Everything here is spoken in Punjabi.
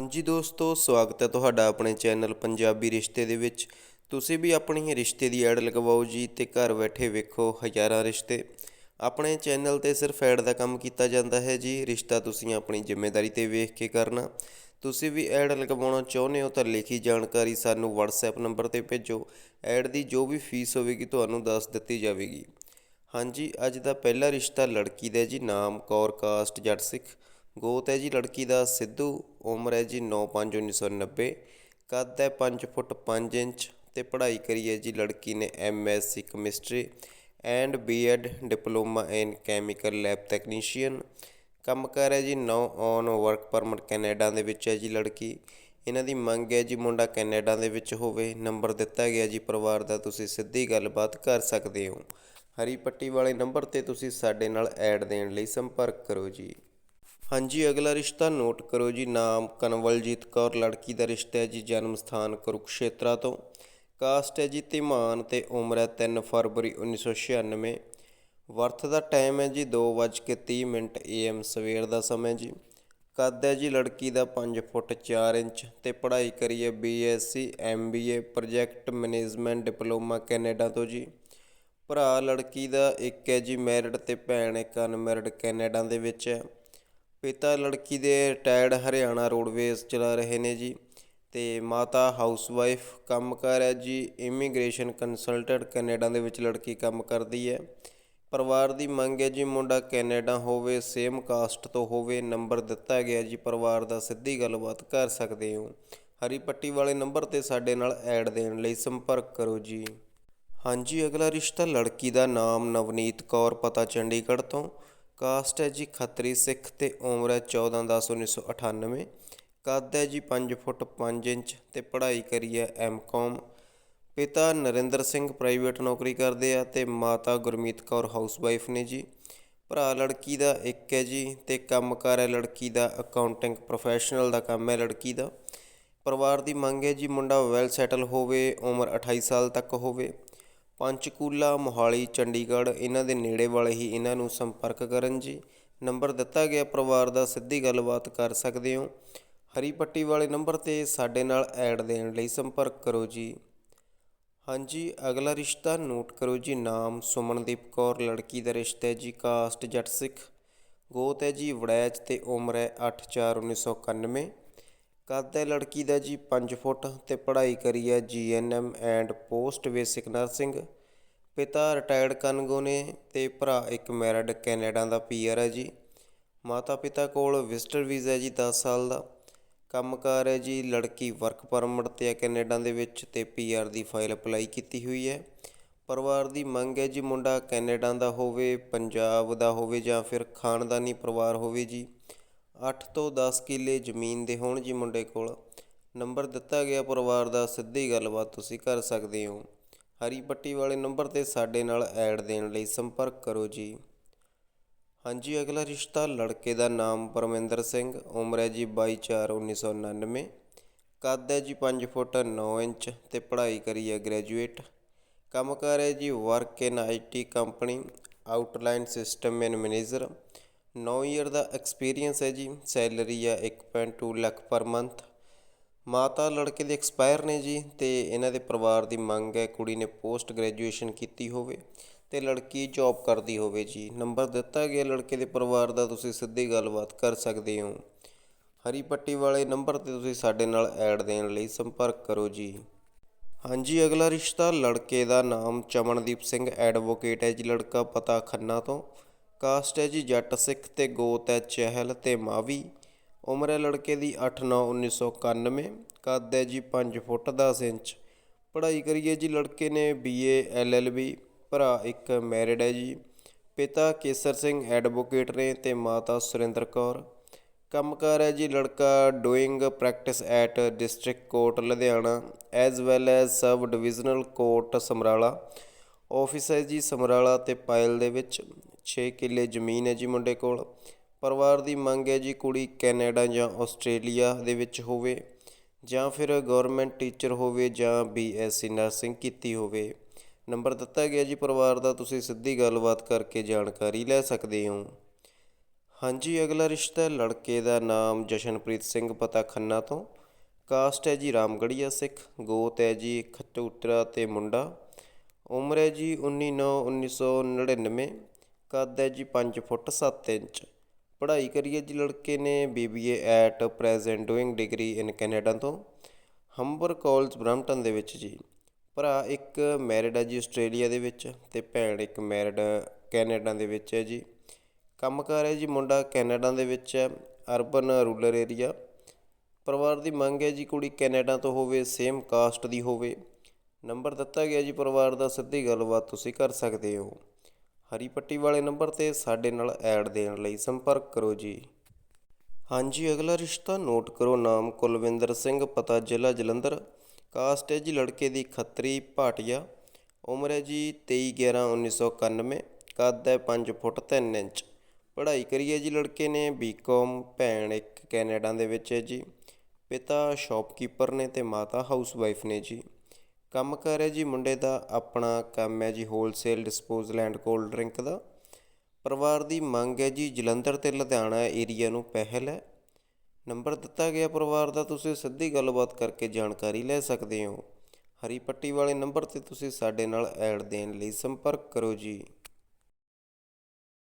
ਹਾਂਜੀ ਦੋਸਤੋ, ਸਵਾਗਤ ਹੈ ਤੁਹਾਡਾ ਆਪਣੇ ਚੈਨਲ ਪੰਜਾਬੀ ਰਿਸ਼ਤੇ ਦੇ ਵਿੱਚ। ਤੁਸੀਂ ਵੀ ਆਪਣੀ ਰਿਸ਼ਤੇ ਦੀ ਐਡ ਲਗਵਾਓ ਜੀ ਤੇ ਘਰ ਬੈਠੇ ਵੇਖੋ ਹਜ਼ਾਰਾਂ ਰਿਸ਼ਤੇ। ਆਪਣੇ ਚੈਨਲ ਤੇ ਸਿਰਫ ਐਡ ਦਾ ਕੰਮ ਕੀਤਾ ਜਾਂਦਾ ਹੈ ਜੀ, ਰਿਸ਼ਤਾ ਤੁਸੀਂ ਆਪਣੀ ਜ਼ਿੰਮੇਵਾਰੀ ਤੇ ਵੇਖ ਕੇ ਕਰਨਾ। ਤੁਸੀਂ ਵੀ ਐਡ ਲਗਵਾਉਣਾ ਚਾਹੁੰਦੇ ਹੋ ਤਾਂ ਲਿਖੀ ਜਾਣਕਾਰੀ ਸਾਨੂੰ WhatsApp ਨੰਬਰ ਤੇ ਭੇਜੋ। ਐਡ ਦੀ ਜੋ ਵੀ ਫੀਸ ਹੋਵੇਗੀ ਤੁਹਾਨੂੰ ਦੱਸ ਦਿੱਤੀ ਜਾਵੇਗੀ। ਹਾਂਜੀ, ਅੱਜ ਦਾ ਪਹਿਲਾ ਰਿਸ਼ਤਾ ਲੜਕੀ ਦਾ ਜੀ, ਨਾਮ ਕੌਰ, ਕਾਸਟ, ਜੱਟ ਸਿੱਖ। ਗੋਤ ਹੈ ਜੀ ਲੜਕੀ ਦਾ ਸਿੱਧੂ, ਉਮਰ ਹੈ ਜੀ 9/5/1990 ਕੱਦ ਹੈ ਪੰਜ ਫੁੱਟ ਪੰਜ ਇੰਚ ਅਤੇ ਪੜ੍ਹਾਈ ਕਰੀ ਹੈ ਜੀ ਲੜਕੀ ਨੇ M S C chemistry and B Ed diploma in chemical lab technician. ਕੰਮ ਕਰ ਹੈ ਜੀ now on work permit Canada ਦੇ ਵਿੱਚ ਹੈ ਜੀ ਲੜਕੀ। ਇਹਨਾਂ ਦੀ ਮੰਗ ਹੈ ਜੀ ਮੁੰਡਾ ਕੈਨੇਡਾ ਦੇ ਵਿੱਚ ਹੋਵੇ। ਨੰਬਰ ਦਿੱਤਾ ਗਿਆ ਜੀ ਪਰਿਵਾਰ ਦਾ, ਤੁਸੀਂ ਸਿੱਧੀ ਗੱਲਬਾਤ ਕਰ ਸਕਦੇ ਹੋ। ਹਰੀ ਪੱਟੀ ਵਾਲੇ ਨੰਬਰ ਤੇ ਤੁਸੀਂ ਸਾਡੇ ਨਾਲ ਐਡ ਦੇਣ ਲਈ ਸੰਪਰਕ ਕਰੋ ਜੀ। ਹਾਂਜੀ, ਅਗਲਾ ਰਿਸ਼ਤਾ ਨੋਟ ਕਰੋ ਜੀ। ਨਾਮ ਕਨਵਲਜੀਤ ਕੌਰ, ਲੜਕੀ ਦਾ ਰਿਸ਼ਤਾ ਹੈ ਜੀ ਜਨਮ ਸਥਾਨ ਕੁਰੂਕਸ਼ੇਤਰਾ ਤੋਂ। ਕਾਸਟ ਹੈ ਜੀ ਧੀਮਾਨ ਤੇ ਉਮਰ ਹੈ 3 ਫਰਵਰੀ 1996 ਵਰਥ ਦਾ ਟਾਈਮ ਹੈ ਜੀ 2:30 ਮਿੰਟ ਏਐਮ ਸਵੇਰ ਦਾ ਸਮਾਂ ਜੀ। ਕੱਦ ਹੈ ਜੀ ਲੜਕੀ ਦਾ 5 ਫੁੱਟ 4 ਇੰਚ ਤੇ ਪੜ੍ਹਾਈ ਕਰੀ ਹੈ BSc MBA project management, diploma Canada ਤੋਂ ਜੀ। ਭਰਾ ਲੜਕੀ ਦਾ ਇੱਕ ਹੈ ਜੀ ਮੈਰਿਡ ਤੇ ਭੈਣ ਇੱਕ ਅਨਮੈਰਿਡ ਕੈਨੇਡਾ ਦੇ ਵਿੱਚ ਹੈ। ਪਿਤਾ ਲੜਕੀ ਦੇ ਰਿਟਾਇਰਡ ਹਰਿਆਣਾ ਰੋਡਵੇਜ਼ ਚਲਾ ਰਹੇ ਨੇ ਜੀ ਅਤੇ ਮਾਤਾ ਹਾਊਸਵਾਈਫ ਕੰਮ ਕਾਰ ਹੈ ਜੀ, ਇਮੀਗ੍ਰੇਸ਼ਨ ਕੰਸਲਟੈਂਟ ਕੈਨੇਡਾ ਦੇ ਵਿੱਚ ਲੜਕੀ ਕੰਮ ਕਰਦੀ ਹੈ। ਪਰਿਵਾਰ ਦੀ ਮੰਗ ਹੈ ਜੀ ਮੁੰਡਾ ਕੈਨੇਡਾ ਹੋਵੇ ਸੇਮ ਕਾਸਟ ਤੋਂ ਹੋਵੇ, ਨੰਬਰ ਦਿੱਤਾ ਗਿਆ ਜੀ, ਪਰਿਵਾਰ ਦਾ ਸਿੱਧੀ ਗੱਲਬਾਤ ਕਰ ਸਕਦੇ ਹੋ। ਹਰੀ ਪੱਟੀ ਵਾਲੇ ਨੰਬਰ ਤੇ ਸਾਡੇ ਨਾਲ ਐਡ ਦੇਣ ਲਈ ਸੰਪਰਕ ਕਰੋ ਜੀ। ਹਾਂਜੀ, ਅਗਲਾ ਰਿਸ਼ਤਾ ਲੜਕੀ ਦਾ ਨਾਮ ਨਵਨੀਤ ਕੌਰ, ਪਤਾ ਚੰਡੀਗੜ੍ਹ ਤੋਂ। ਕਾਸਟ ਹੈ ਜੀ ਖੱਤਰੀ ਸਿੱਖ ਤੇ ਉਮਰ ਹੈ 14/10/1998 ਕੱਦ ਹੈ ਜੀ 5 ਫੁੱਟ 5 ਇੰਚ ਤੇ ਪੜ੍ਹਾਈ ਕਰੀ ਹੈ ਐਮਕਾਮ ਪਿਤਾ ਨਰਿੰਦਰ ਸਿੰਘ ਪ੍ਰਾਈਵੇਟ ਨੌਕਰੀ ਕਰਦੇ ਆ ਤੇ ਮਾਤਾ ਗੁਰਮੀਤ ਕੌਰ ਹਾਊਸਵਾਈਫ ਨੇ ਜੀ। ਭਰਾ ਲੜਕੀ ਦਾ ਇੱਕ ਹੈ ਜੀ ਤੇ ਕੰਮਕਾਰ ਹੈ ਲੜਕੀ ਦਾ ਅਕਾਊਂਟਿੰਗ ਪ੍ਰੋਫੈਸ਼ਨਲ ਦਾ ਕੰਮ ਹੈ ਲੜਕੀ ਦਾ। ਪਰਿਵਾਰ ਦੀ ਮੰਗ ਹੈ ਜੀ ਮੁੰਡਾ ਵੈਲ ਸੈਟਲ ਹੋਵੇ, ਉਮਰ 28 ਸਾਲ ਤੱਕ ਹੋਵੇ। ਪੰਚਕੂਲਾ, ਮੋਹਾਲੀ, ਚੰਡੀਗੜ੍ਹ ਇਹਨਾਂ ਦੇ ਨੇੜੇ ਵਾਲੇ ਹੀ ਇਹਨਾਂ ਨੂੰ ਸੰਪਰਕ ਕਰਨ ਜੀ। ਨੰਬਰ ਦਿੱਤਾ ਗਿਆ ਪਰਿਵਾਰ ਦਾ, ਸਿੱਧੀ ਗੱਲਬਾਤ ਕਰ ਸਕਦੇ ਹੋ। ਹਰੀ ਪੱਟੀ ਵਾਲੇ ਨੰਬਰ ਤੇ ਸਾਡੇ ਨਾਲ ਐਡ ਦੇਣ ਲਈ ਸੰਪਰਕ ਕਰੋ ਜੀ। ਹਾਂਜੀ, ਅਗਲਾ ਰਿਸ਼ਤਾ ਨੋਟ ਕਰੋ ਜੀ। ਨਾਮ, ਸੁਮਨਦੀਪ ਕੌਰ, ਲੜਕੀ ਦਾ ਰਿਸ਼ਤਾ ਹੈ ਜੀ, ਕਾਸਟ ਜੱਟ ਸਿੱਖ। ਗੋਤ ਹੈ ਜੀ, ਵੜੈਚ ਤੇ ਉਮਰ ਹੈ 84 1991 ਕਰਦਾ ਲੜਕੀ ਦਾ ਜੀ 5 ਫੁੱਟ ਤੇ ਪੜ੍ਹਾਈ ਕਰੀ ਹੈ ਜੀ N M and post basic nursing. ਪਿਤਾ ਰਿਟਾਇਰਡ ਕਨਗੋ ਨੇ ਤੇ ਭਰਾ ਇੱਕ ਮੈਰਿਡ ਕੈਨੇਡਾ ਦਾ ਪੀਆਰ ਹੈ ਜੀ। ਮਾਤਾ ਪਿਤਾ ਕੋਲ ਵਿਜ਼ਟਰ ਵੀਜ਼ਾ ਜੀ 10 ਸਾਲ ਦਾ। ਕੰਮ ਕੰਮਕਾਰ ਹੈ ਜੀ ਲੜਕੀ ਵਰਕ ਪਰਮਿਟ ਤੇ ਹੈ ਕੈਨੇਡਾ ਦੇ ਵਿੱਚ ਤੇ ਪੀਆਰ ਦੀ ਫਾਈਲ ਅਪਲਾਈ ਕੀਤੀ ਹੋਈ ਹੈ। ਪਰਿਵਾਰ ਦੀ ਮੰਗ ਹੈ ਜੀ ਮੁੰਡਾ ਕੈਨੇਡਾ ਦਾ ਹੋਵੇ, ਪੰਜਾਬ ਦਾ ਹੋਵੇ ਜਾਂ ਫਿਰ ਖਾਨਦਾਨੀ ਪਰਿਵਾਰ ਹੋਵੇ ਜੀ। ਅੱਠ ਤੋਂ 10 ਕਿੱਲੇ ਜ਼ਮੀਨ ਦੇ ਹੋਣ ਜੀ ਮੁੰਡੇ ਕੋਲ। ਨੰਬਰ ਦਿੱਤਾ ਗਿਆ ਪਰਿਵਾਰ ਦਾ, ਸਿੱਧੀ ਗੱਲਬਾਤ ਤੁਸੀਂ ਕਰ ਸਕਦੇ ਹੋ। ਹਰੀ ਪੱਟੀ ਵਾਲੇ ਨੰਬਰ ਤੇ ਸਾਡੇ ਨਾਲ ਐਡ ਦੇਣ ਲਈ ਸੰਪਰਕ ਕਰੋ ਜੀ। ਹਾਂਜੀ, ਅਗਲਾ ਰਿਸ਼ਤਾ ਲੜਕੇ ਦਾ ਨਾਮ ਪਰਮਿੰਦਰ ਸਿੰਘ, ਉਮਰ ਹੈ ਜੀ 22/4/1999 ਕੱਦ ਹੈ ਜੀ 5 ਫੁੱਟ 9 ਇੰਚ ਤੇ ਪੜ੍ਹਾਈ ਕਰੀ ਹੈ ਗ੍ਰੈਜੂਏਟ। ਕੰਮ ਕੰਮਕਾਰ ਹੈ ਜੀ work in IT company outline system and manager ਨੌ ਈਅਰ ਦਾ ਐਕਸਪੀਰੀਅੰਸ ਹੈ ਜੀ। ਸੈਲਰੀ ਆ ਇੱਕ point to lakh per month ਮਾਤਾ ਲੜਕੇ ਦੇ ਐਕਸਪਾਇਰ ਨੇ ਜੀ ਅਤੇ ਇਹਨਾਂ ਦੇ ਪਰਿਵਾਰ ਦੀ ਮੰਗ ਹੈ ਕੁੜੀ ਨੇ ਪੋਸਟ ਗ੍ਰੈਜੂਏਸ਼ਨ ਕੀਤੀ ਹੋਵੇ ਅਤੇ ਲੜਕੀ ਜੋਬ ਕਰਦੀ ਹੋਵੇ ਜੀ। ਨੰਬਰ ਦਿੱਤਾ ਗਿਆ ਲੜਕੇ ਦੇ ਪਰਿਵਾਰ ਦਾ, ਤੁਸੀਂ ਸਿੱਧੀ ਗੱਲਬਾਤ ਕਰ ਸਕਦੇ ਹੋ। ਹਰੀ ਪੱਟੀ ਵਾਲੇ ਨੰਬਰ ਤੇ ਤੁਸੀਂ ਸਾਡੇ ਨਾਲ ਐਡ ਦੇਣ ਲਈ ਸੰਪਰਕ ਕਰੋ ਜੀ। ਹਾਂਜੀ, ਅਗਲਾ ਰਿਸ਼ਤਾ ਲੜਕੇ ਦਾ ਨਾਮ ਚਮਨਦੀਪ ਸਿੰਘ ਐਡਵੋਕੇਟ ਹੈ ਜੀ। ਲੜਕਾ ਪਤਾ ਖੰਨਾ ਤੋਂ। ਕਾਸਟ ਹੈ ਜੀ ਜੱਟ ਸਿੱਖ ਤੇ ਗੋਤ ਹੈ ਚਹਿਲ ਤੇ ਮਾਵੀ। ਉਮਰ ਹੈ ਲੜਕੇ ਦੀ 8/9/1991 ਕੱਦ ਹੈ ਜੀ 5 ਫੁੱਟ 10 ਇੰਚ। ਪੜ੍ਹਾਈ ਕਰੀਏ ਜੀ ਲੜਕੇ ਨੇ ਬੀਏ, ਐਲਐਲਬੀ। ਭਰਾ ਇੱਕ ਮੈਰਿਡ ਹੈ ਜੀ। ਪਿਤਾ ਕੇਸਰ ਸਿੰਘ ਐਡਵੋਕੇਟ ਨੇ ਤੇ ਮਾਤਾ ਸੁਰਿੰਦਰ ਕੌਰ। ਕੰਮਕਾਰ ਹੈ ਜੀ ਲੜਕਾ doing practice at district court Ludhiana. As well as sub divisional court Samrala. Office ਹੈ ਜੀ ਸਮਰਾਲਾ ਤੇ ਪਾਇਲ ਦੇ ਵਿੱਚ। 6 ਕਿੱਲੇ ਜ਼ਮੀਨ ਹੈ ਜੀ ਮੁੰਡੇ ਕੋਲ। ਪਰਿਵਾਰ ਦੀ ਮੰਗ ਹੈ ਜੀ ਕੁੜੀ ਕੈਨੇਡਾ ਜਾਂ ਆਸਟ੍ਰੇਲੀਆ ਦੇ ਵਿੱਚ ਹੋਵੇ ਜਾਂ ਫਿਰ ਗਵਰਨਮੈਂਟ ਟੀਚਰ ਹੋਵੇ ਜਾਂ ਬੀਐਸਸੀ ਨਰਸਿੰਗ ਕੀਤੀ ਹੋਵੇ। ਨੰਬਰ ਦਿੱਤਾ ਗਿਆ ਜੀ ਪਰਿਵਾਰ ਦਾ, ਤੁਸੀਂ ਸਿੱਧੀ ਗੱਲਬਾਤ ਕਰਕੇ ਜਾਣਕਾਰੀ ਲੈ ਸਕਦੇ ਹੋ। ਹਾਂਜੀ, ਅਗਲਾ ਰਿਸ਼ਤਾ ਹੈ ਲੜਕੇ ਦਾ ਨਾਮ ਜਸ਼ਨਪ੍ਰੀਤ ਸਿੰਘ ਪਤਾ ਖੰਨਾ ਤੋਂ। ਕਾਸਟ ਹੈ ਜੀ ਰਾਮਗੜੀਆ ਸਿੱਖ, ਗੋਤ ਹੈ ਜੀ ਖਟੂਟਰਾ ਤੇ ਮੁੰਡਾ। ਉਮਰ ਹੈ ਜੀ 19/9/1999 ਕੱਦ ਹੈ ਜੀ ਪੰਜ ਫੁੱਟ ਸੱਤ ਇੰਚ। ਪੜ੍ਹਾਈ ਕਰੀ ਹੈ ਜੀ ਲੜਕੇ ਨੇ B B A at present doing degree in Canada ਤੋਂ। ਹੰਬਰ ਕਾਲਜ ਬਰੰਪਟਨ ਦੇ ਵਿੱਚ ਜੀ। ਭਰਾ ਇੱਕ ਮੈਰਿਡ ਹੈ ਜੀ ਆਸਟ੍ਰੇਲੀਆ ਦੇ ਵਿੱਚ ਤੇ ਭੈਣ ਇੱਕ ਮੈਰਿਡ ਕੈਨੇਡਾ ਦੇ ਵਿੱਚ ਹੈ ਜੀ। ਕੰਮ ਕੰਮਕਾਰ ਹੈ ਜੀ ਮੁੰਡਾ ਕੈਨੇਡਾ ਦੇ ਵਿੱਚ ਹੈ, ਅਰਬਨ ਰੂਰਲ ਏਰੀਆ। ਪਰਿਵਾਰ ਦੀ ਮੰਗ ਹੈ ਜੀ ਕੁੜੀ ਕੈਨੇਡਾ ਤੋਂ ਹੋਵੇ ਸੇਮ ਕਾਸਟ ਦੀ ਹੋਵੇ। ਨੰਬਰ ਦਿੱਤਾ ਗਿਆ ਜੀ ਪਰਿਵਾਰ ਦਾ, ਸਿੱਧੀ ਗੱਲਬਾਤ ਤੁਸੀਂ ਕਰ ਸਕਦੇ ਹੋ। ਹਰੀ ਪੱਟੀ ਵਾਲੇ ਨੰਬਰ ਤੇ ਸਾਡੇ ਨਾਲ ਐਡ ਦੇਣ ਲਈ ਸੰਪਰਕ ਕਰੋ ਜੀ। ਹਾਂਜੀ, ਅਗਲਾ ਰਿਸ਼ਤਾ ਨੋਟ ਕਰੋ। ਨਾਮ ਕੁਲਵਿੰਦਰ ਸਿੰਘ, ਪਤਾ ਜ਼ਿਲ੍ਹਾ ਜਲੰਧਰ। ਕਾਸਟ ਹੈ ਜੀ ਲੜਕੇ ਦੀ ਖੱਤਰੀ ਭਾਟੀਆ। ਉਮਰ ਹੈ ਜੀ 23/11/1991 ਕੱਦ ਹੈ 5 ਫੁੱਟ 3 ਇੰਚ। ਪੜ੍ਹਾਈ ਕਰੀ ਹੈ ਜੀ ਲੜਕੇ ਨੇ। ਬੀਕਾਮ, ਭੈਣ ਇੱਕ ਕੈਨੇਡਾ ਦੇ ਵਿੱਚ ਹੈ ਜੀ। ਪਿਤਾ ਸ਼ਾਪਕੀਪਰ ਨੇ ਤੇ ਮਾਤਾ ਹਾਊਸਵਾਈਫ ਨੇ ਜੀ। ਕੰਮ ਕਰ ਹੈ ਜੀ ਮੁੰਡੇ ਦਾ, ਆਪਣਾ ਕੰਮ ਹੈ ਜੀ wholesale disposal and cold drink ਦਾ। ਪਰਿਵਾਰ ਦੀ ਮੰਗ ਹੈ ਜੀ ਜਲੰਧਰ ਤੇ ਲੁਧਿਆਣਾ ਏਰੀਆ ਨੂੰ ਪਹਿਲ ਹੈ। ਨੰਬਰ ਦਿੱਤਾ ਗਿਆ ਪਰਿਵਾਰ ਦਾ, ਤੁਸੀਂ ਸਿੱਧੀ ਗੱਲਬਾਤ ਕਰਕੇ ਜਾਣਕਾਰੀ ਲੈ ਸਕਦੇ ਹੋ। ਹਰੀ ਪੱਟੀ ਵਾਲੇ ਨੰਬਰ ਤੇ ਤੁਸੀਂ ਸਾਡੇ ਨਾਲ ਐਡ ਦੇਣ ਲਈ ਸੰਪਰਕ ਕਰੋ ਜੀ।